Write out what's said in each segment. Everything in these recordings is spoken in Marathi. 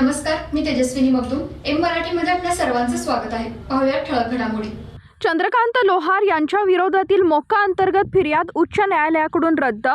नमस्कार मी तेजस्विनी मगदूम. एम मराठीमध्ये आपल्या सर्वांचं स्वागत आहे. पाहूया ठळक घडामोडी. चंद्रकांत लोहार यांच्या विरोधातील मोक्का अंतर्गत फिर्याद उच्च न्यायालयाकडून रद्द.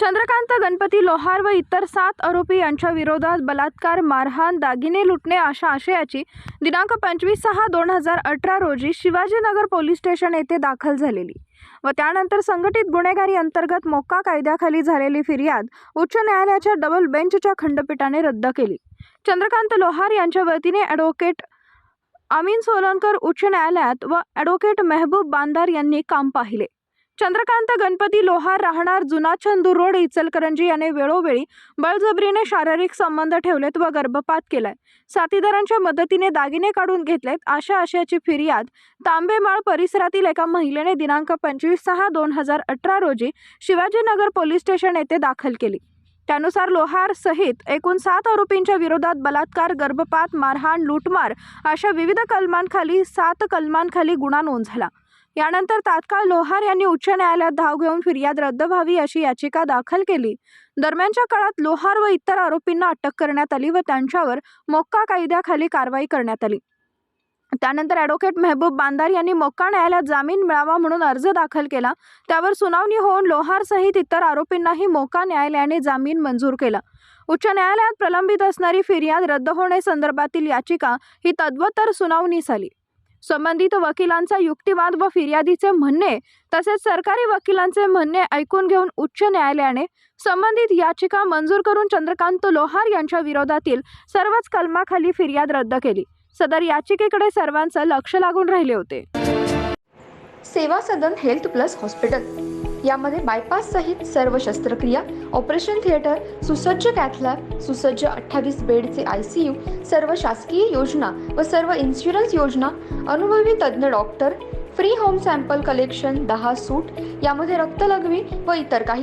चंद्रकांत गणपती लोहार व इतर सात आरोपी यांच्या विरोधात बलात्कार मारहाण दागिने लुटणे अशा आशयाची दिनांक पंचवीस सहा दोन हजार अठरा रोजी शिवाजीनगर पोलीस स्टेशन येथे दाखल झालेली. व त्यानंतर संघटित गुन्हेगारी अंतर्गत मोक्का कायद्याखाली झालेली फिर्याद उच्च न्यायालयाच्या डबल बेंचच्या खंडपीठाने रद्द केली. चंद्रकांत लोहार यांच्या वतीने ॲडव्होकेट अमीन सोलनकर उच्च न्यायालयात व ॲडव्होकेट मेहबूब बांदार यांनी काम पाहिले. चंद्रकांत गणपती लोहार राहणार जुना चंदूर रोड इचलकरंजी याने वेळोवेळी बळजबरीने शारीरिक संबंध ठेवलेत व गर्भपात केलाय. साथीदारांच्या मदतीने दागिने काढून घेतलेत. अशा आशयाची फिर्याद तांबेमाळ परिसरातील एका महिलेने दिनांक पंचवीस सहा दोन हजार अठरा रोजी शिवाजीनगर पोलीस स्टेशन येथे दाखल केली. त्यानुसार लोहार सहित एकूण सात आरोपींच्या विरोधात बलात्कार गर्भपात मारहाण लूटमार अशा विविध कलमांखाली सात कलमांखाली गुन्हा नोंद झाला. यानंतर तात्काळ लोहार यांनी उच्च न्यायालयात धाव घेऊन फिर्याद रद्द व्हावी अशी याचिका दाखल केली. दरम्यानच्या काळात लोहार व इतर आरोपींना अटक करण्यात आली व त्यांच्यावर मोक्का कायद्याखाली कारवाई करण्यात आली. त्यानंतर ॲडव्होकेट मेहबूब बांदार यांनी मोक्का न्यायालयात जामीन मिळावा म्हणून अर्ज दाखल केला. त्यावर सुनावणी होऊन लोहार सहित इतर आरोपींनाही मोका न्यायालयाने जामीन मंजूर केला. उच्च न्यायालयात प्रलंबित असणारी फिर्याद रद्द होण्यासंदर्भातील याचिका ही तद्वतर सुनावणीस आली. संबंधित वकिलांचा युक्तिवाद व फिर्यादीचे म्हणणे तसेच सरकारी वकिलांचे म्हणणे ऐकून घेऊन उच्च न्यायालयाने संबंधित याचिका मंजूर करून चंद्रकांत लोहार यांच्या विरोधातील सर्वच कलमाखाली फिर्याद रद्द केली. सदर याचिकेकडे सर्वांचं लक्ष लागून राहिले होते. Seva Sadan health plus hospital. यामध्ये बायपास सहित सर्व शस्त्रक्रिया ऑपरेशन थिएटर सुसज्ज कॅथलॅब सुसज्ज अठ्ठावीस बेडचे आय सी यू सर्व शासकीय योजना व सर्व इन्शुरन्स योजना अनुभवी तज्ज्ञ doctor free home sample collection दहा सूट यामध्ये रक्तलघवी व इतर काही